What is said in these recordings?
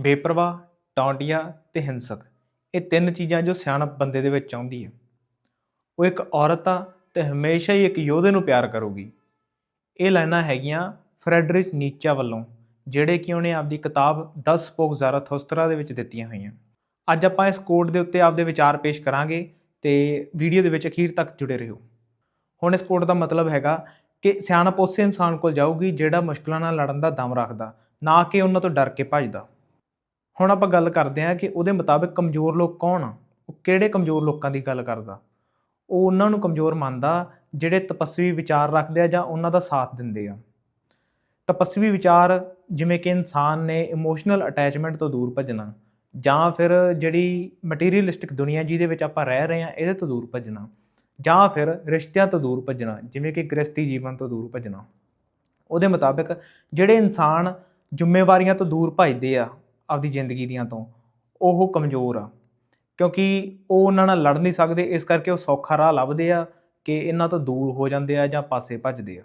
ਬੇਪਰਵਾਹ ਟੌਂਟੀਆ ਤੇ ਹਿੰਸਕ। ਇਹ ਤਿੰਨ ਚੀਜ਼ਾਂ ਜੋ ਸਿਆਣਪ ਬੰਦੇ ਦੇ ਵਿੱਚ ਆਉਂਦੀ ਹੈ। ਉਹ ਇੱਕ ਔਰਤ ਆ ਤੇ ਹਮੇਸ਼ਾ ਹੀ ਇੱਕ ਯੋਧੇ ਨੂੰ ਪਿਆਰ ਕਰੂਗੀ। ਇਹ ਲਾਈਨਾਂ ਹੈਗੀਆਂ ਫਰੈਡਰਿਕ ਨੀਚਾ ਵੱਲੋਂ, ਜਿਹੜੇ ਕਿ ਉਹਨੇ ਆਪਦੀ ਕਿਤਾਬ 10 ਸਪੋਕ ਜ਼ਰਾਥੋਸਤਰਾ ਦੇ ਵਿੱਚ ਦਿੱਤੀਆਂ ਹੋਈਆਂ। ਅੱਜ ਆਪਾਂ ਇਸ ਕੋਡ ਦੇ ਉੱਤੇ ਆਪਦੇ ਵਿਚਾਰ ਪੇਸ਼ ਕਰਾਂਗੇ ਤੇ ਵੀਡੀਓ ਦੇ ਵਿੱਚ ਅਖੀਰ ਤੱਕ ਜੁੜੇ ਰਹੋ। ਹੁਣ ਇਸ ਕੋਡ ਦਾ ਮਤਲਬ ਹੈਗਾ ਕਿ ਸਿਆਣਪ ਉਸੇ ਇਨਸਾਨ ਕੋਲ ਜਾਊਗੀ ਜਿਹੜਾ ਮੁਸ਼ਕਲਾਂ ਨਾਲ ਲੜਨ ਦਾ ਦਮ ਰੱਖਦਾ, ਨਾ ਕਿ ਉਹਨਾਂ ਤੋਂ ਡਰ ਕੇ ਭੱਜਦਾ। ਹੁਣ ਆਪਾਂ ਗੱਲ ਕਰਦੇ ਹਾਂ ਕਿ ਉਹਦੇ ਮੁਤਾਬਿਕ ਕਮਜ਼ੋਰ ਲੋਕ ਕੌਣ ਆ? ਉਹ ਕਿਹੜੇ ਕਮਜ਼ੋਰ ਲੋਕਾਂ ਦੀ ਗੱਲ ਕਰਦਾ? ਉਹ ਉਹਨਾਂ ਨੂੰ ਕਮਜ਼ੋਰ ਮੰਨਦਾ ਜਿਹੜੇ ਤਪਸਵੀ ਵਿਚਾਰ ਰੱਖਦੇ ਆ ਜਾਂ ਉਹਨਾਂ ਦਾ ਸਾਥ ਦਿੰਦੇ ਆ। ਤਪਸਵੀ ਵਿਚਾਰ ਜਿਵੇਂ ਕਿ ਇਨਸਾਨ ਨੇ ਇਮੋਸ਼ਨਲ ਅਟੈਚਮੈਂਟ ਤੋਂ ਦੂਰ ਭੱਜਣਾ ਜਾਂ ਫਿਰ ਜਿਹੜੀ ਮਟੀਰੀਅਲਿਸਟਿਕ ਦੁਨੀਆ ਜਿਹਦੇ ਵਿੱਚ ਆਪਾਂ ਰਹਿ ਰਹੇ ਹਾਂ ਇਹਦੇ ਤੋਂ ਦੂਰ ਭੱਜਣਾ ਜਾਂ ਫਿਰ ਰਿਸ਼ਤਿਆਂ ਤੋਂ ਦੂਰ ਭੱਜਣਾ, ਜਿਵੇਂ ਕਿ ਗ੍ਰਸਤੀ ਜੀਵਨ ਤੋਂ ਦੂਰ ਭੱਜਣਾ। ਉਹਦੇ ਮੁਤਾਬਿਕ ਜਿਹੜੇ ਇਨਸਾਨ ਜ਼ਿੰਮੇਵਾਰੀਆਂ ਤੋਂ ਦੂਰ ਭੱਜਦੇ ਆ ਆਪਦੀ ਜ਼ਿੰਦਗੀ ਦੀਆਂ ਤੋਂ, ਉਹ ਕਮਜ਼ੋਰ ਆ। ਕਿਉਂਕਿ ਉਹ ਉਹਨਾਂ ਨਾਲ ਲੜ ਨਹੀਂ ਸਕਦੇ, ਇਸ ਕਰਕੇ ਉਹ ਸੌਖਾ ਰਾਹ ਲੱਭਦੇ ਆ ਕਿ ਇਹਨਾਂ ਤੋਂ ਦੂਰ ਹੋ ਜਾਂਦੇ ਆ ਜਾਂ ਪਾਸੇ ਭੱਜਦੇ ਆ।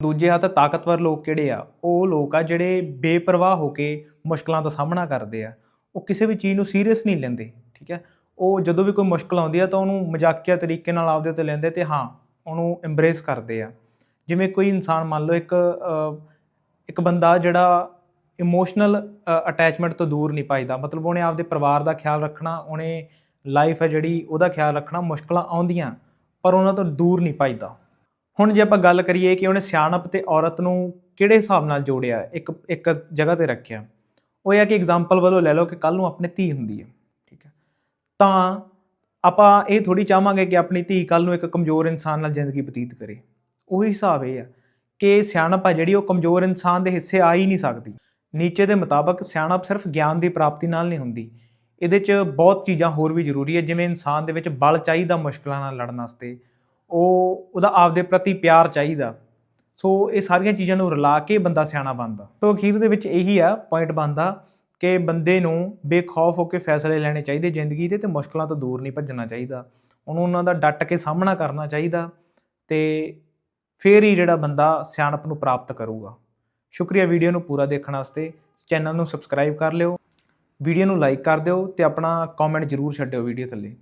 ਦੂਜੇ ਹੱਥ ਤਾਕਤਵਰ ਲੋਕ ਕਿਹੜੇ ਆ? ਉਹ ਲੋਕ ਆ ਜਿਹੜੇ ਬੇਪਰਵਾਹ ਹੋ ਕੇ ਮੁਸ਼ਕਲਾਂ ਦਾ ਸਾਹਮਣਾ ਕਰਦੇ ਆ। ਉਹ ਕਿਸੇ ਵੀ ਚੀਜ਼ ਨੂੰ ਸੀਰੀਅਸ ਨਹੀਂ ਲੈਂਦੇ, ਠੀਕ ਹੈ? ਉਹ ਜਦੋਂ ਵੀ ਕੋਈ ਮੁਸ਼ਕਲ ਆਉਂਦੀ ਆ ਤਾਂ ਉਹਨੂੰ ਮਜ਼ਾਕੀਆ ਤਰੀਕੇ ਨਾਲ ਆਪਦੇ ਉੱਤੇ ਲੈਂਦੇ ਤੇ ਹਾਂ, ਉਹਨੂੰ ਐਮਬਰੇਸ ਕਰਦੇ ਆ। ਜਿਵੇਂ ਕੋਈ ਇਨਸਾਨ ਮੰਨ ਲਓ ਇੱਕ ਇੱਕ ਬੰਦਾ ਜਿਹੜਾ ਇਮੋਸ਼ਨਲ ਅਟੈਚਮੈਂਟ ਤੋਂ ਦੂਰ ਨਹੀਂ ਪਾਈਦਾ ਮਤਲਬ ਉਹਨੇ ਆਪਦੇ ਪਰਿਵਾਰ ਦਾ ਖਿਆਲ ਰੱਖਣਾ, ਉਹਨੇ ਲਾਈਫ ਹੈ ਜਿਹੜੀ, ਉਹਦਾ ਖਿਆਲ ਰੱਖਣਾ, ਮੁਸ਼ਕਲਾਂ ਆਉਂਦੀਆਂ, ਪਰ ਉਹਨਾਂ ਤੋਂ ਦੂਰ ਨਹੀਂ ਪਾਈਦਾ ਹੁਣ ਜੇ ਆਪਾਂ ਗੱਲ ਕਰੀਏ ਕਿ ਉਹਨੇ ਸਿਆਣਪ ਤੇ ਔਰਤ ਨੂੰ ਕਿਹੜੇ ਹਿਸਾਬ ਨਾਲ ਜੋੜਿਆ, ਇੱਕ ਇੱਕ ਜਗ੍ਹਾ ਤੇ ਰੱਖਿਆ, ਉਹ ਇਹ ਹੈ ਕਿ ਐਗਜ਼ਾਮਪਲ ਵੱਲੋਂ ਲੈ ਲਓ ਕਿ ਕੱਲ ਨੂੰ ਆਪਣੇ ਧੀ ਹੁੰਦੀ ਹੈ, ਠੀਕ ਹੈ। ਤਾਂ ਆਪਾਂ ਇਹ ਥੋੜੀ ਚਾਹਾਂਗੇ ਕਿ ਆਪਣੀ ਧੀ ਕੱਲ ਨੂੰ ਇੱਕ ਕਮਜ਼ੋਰ ਇਨਸਾਨ ਨਾਲ ਜ਼ਿੰਦਗੀ ਬਤੀਤ ਕਰੇ। ਉਹੀ ਹਿਸਾਬ ਇਹ ਆ ਕਿ ਸਿਆਣਪ ਆ ਜਿਹੜੀ, ਉਹ ਕਮਜ਼ੋਰ ਇਨਸਾਨ ਦੇ ਹਿੱਸੇ ਆ ਹੀ ਨਹੀਂ ਸਕਦੀ। ਨੀਚੇ ਦੇ ਮੁਤਾਬਕ ਸਿਆਣਪ ਸਿਰਫ ਗਿਆਨ ਦੀ ਪ੍ਰਾਪਤੀ ਨਾਲ ਨਹੀਂ ਹੁੰਦੀ। ਇਹਦੇ 'ਚ ਬਹੁਤ ਚੀਜ਼ਾਂ ਹੋਰ ਵੀ ਜ਼ਰੂਰੀ ਹੈ, ਜਿਵੇਂ ਇਨਸਾਨ ਦੇ ਵਿੱਚ ਬਲ ਚਾਹੀਦਾ ਮੁਸ਼ਕਲਾਂ ਨਾਲ ਲੜਨ ਵਾਸਤੇ। ਉਹ, ਉਹਦਾ ਆਪਦੇ ਪ੍ਰਤੀ ਪਿਆਰ ਚਾਹੀਦਾ। ਸੋ ਇਹ ਸਾਰੀਆਂ ਚੀਜ਼ਾਂ ਨੂੰ ਰਲਾ ਕੇ ਬੰਦਾ ਸਿਆਣਾ ਬਣਦਾ। ਸੋ ਅਖੀਰ ਦੇ ਵਿੱਚ ਇਹੀ ਆ ਪੁਆਇੰਟ ਬਣਦਾ ਕਿ ਬੰਦੇ ਨੂੰ ਬੇਖੌਫ ਹੋ ਕੇ ਫੈਸਲੇ ਲੈਣੇ ਚਾਹੀਦੇ ਜ਼ਿੰਦਗੀ ਦੇ ਤੇ ਮੁਸ਼ਕਲਾਂ ਤੋਂ ਦੂਰ ਨਹੀਂ ਭੱਜਣਾ ਚਾਹੀਦਾ। ਉਹਨੂੰ ਉਹਨਾਂ ਦਾ ਡਟ ਕੇ ਸਾਹਮਣਾ ਕਰਨਾ ਚਾਹੀਦਾ ਤੇ ਫੇਰ ਹੀ ਜਿਹੜਾ ਬੰਦਾ ਸਿਆਣਪ ਨੂੰ ਪ੍ਰਾਪਤ ਕਰੂਗਾ। ਸ਼ੁਕਰੀਆ ਵੀਡੀਓ ਨੂੰ ਪੂਰਾ ਦੇਖਣ ਵਾਸਤੇ। ਚੈਨਲ ਨੂੰ ਸਬਸਕ੍ਰਾਈਬ ਕਰ ਲਿਓ। ਵੀਡੀਓ ਨੂੰ ਲਾਈਕ ਕਰ ਦਿਓ ਤੇ ਆਪਣਾ ਕਮੈਂਟ ਜ਼ਰੂਰ ਛੱਡਿਓ ਵੀਡੀਓ ਥੱਲੇ।